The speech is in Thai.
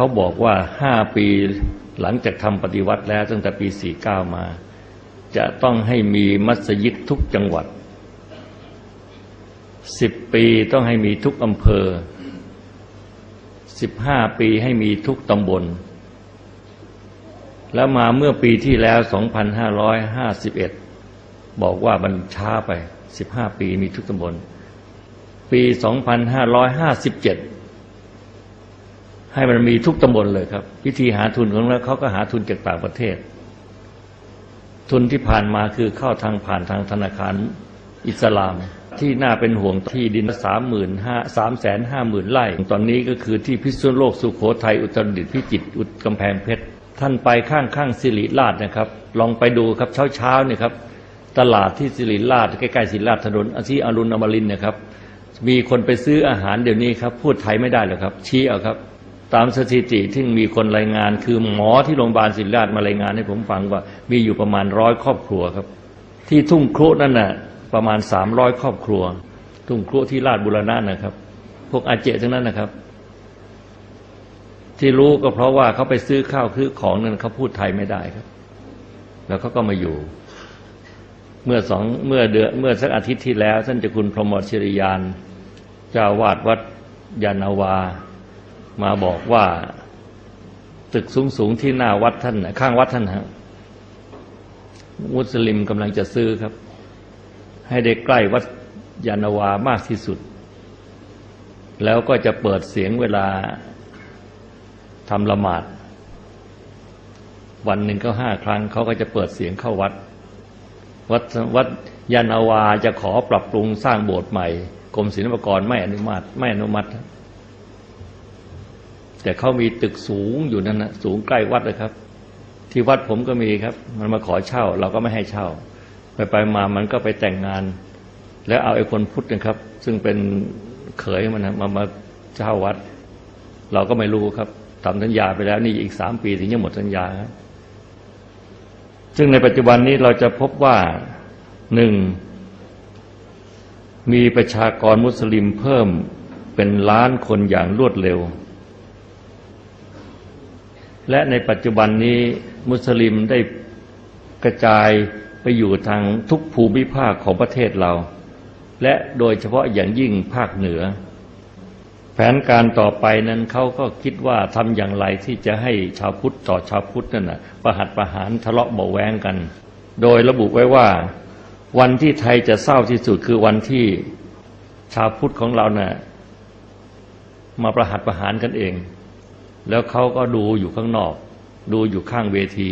เขาบอกว่าห้าปีหลังจากทำปฏิวัติแล้วตั้งแต่ปี 49 มา จะต้องให้มีมัสยิดทุกจังหวัดสิบปีต้องให้มีทุกอำเภอสิบห้าปีให้มีทุกตำบล แล้วมาเมื่อปีที่แล้ว 2551 บอกว่ามันช้าไป 15 ปีมีทุกตำบล ปี 2557 ให้มันมีทุกตำบลเลยครับ วิธีหาทุนของเราเขาก็หาทุนจากต่างประเทศ ทุนที่ผ่านมาคือเข้าทางผ่านทางธนาคารอิสลาม ที่น่าเป็นห่วงที่ดินสามหมื่นห้าสามแสนห้าหมื่นไร่ ตอนนี้ก็คือที่พิษณุโลกสุโขทัยอุตรดิตถ์พิจิตรอุดกำแพงเพชรท่านไปข้างข้างสิริราชนะครับ ลองไปดูครับเช้าเช้าเนี่ยครับ ตลาดที่สิริราชใกล้ๆสิริราชถนนอาชีอรุณอมรินนะครับ มีคนไปซื้ออาหารเดี๋ยวนี้ครับ พูดไทยไม่ได้หรอกครับ ชี้เอาครับ ตามสถิติที่มีคนรายงาน คือหมอที่โรงพยาบาลศิริราชมารายงานให้ผมฟังว่า มีอยู่ประมาณร้อยครอบครัวครับ ที่ทุ่งครุนั่นน่ะประมาณสามร้อยครอบครัว ทุ่งครุที่ราชบุรณะนะครับ พวกอาเจทั้งนั้นนะครับ ที่รู้ก็เพราะว่าเขาไปซื้อข้าวซื้อของนั้นเขาพูดไทยไม่ได้ครับ แล้วเขาก็มาอยู่ เมื่อสองเมื่อเดือนเมื่อสักอาทิตย์ที่แล้วท่านเจ้าคุณพรหมศิริยานเจ้าวาดวัดยานาวา มาบอกว่า ตึกสูงสูงๆที่หน้าวัดท่านข้างวัดท่านฮะมุสลิมกำลังจะซื้อครับ ให้ได้ใกล้วัดยานาวามากที่สุด แล้วก็จะเปิดเสียงเวลาทำละหมาด วันหนึ่งก็ห้าครั้งเขาก็จะเปิดเสียงเข้าวัด วัดวัดยานนาวาจะขอปรับปรุงสร้างโบสถ์ใหม่กรมศิลปากรไม่อนุมัติไม่อนุมัติ แต่เขามีตึกสูงอยู่นั่นนะสูงใกล้วัดเลยครับ ที่วัดผมก็มีครับ มันมาขอเช่า เราก็ไม่ให้เช่า ไปไปมามันก็ไปแต่งงาน แล้วเอาไอ้คนพุทธนะครับ ซึ่งเป็นเขยมันนะมามาเช่าวัด เราก็ไม่รู้ครับทำสัญญาไปแล้วนี่อีกสามปีถึงจะหมดสัญญาครับซึ่งในปัจจุบันนี้เราจะพบว่าหนึ่งมีประชากรมุสลิมเพิ่มเป็นล้านคนอย่างรวดเร็ว และในปัจจุบันนี้มุสลิมได้กระจายไปอยู่ทางทุกภูมิภาคของประเทศเรา และโดยเฉพาะอย่างยิ่งภาคเหนือ แผนการต่อไปนั้นเขาก็คิดว่าทำอย่างไรที่จะให้ชาวพุทธต่อชาวพุทธนั่นนะประหัตประหารทะเลาะเบาแวงกัน โดยระบุไว้ว่าวันที่ไทยจะเศร้าที่สุดคือวันที่ชาวพุทธของเรานะ่ะมาประหัตประหารกันเอง แล้วเขาก็ดูอยู่ข้างนอก ดูอยู่ข้างเวที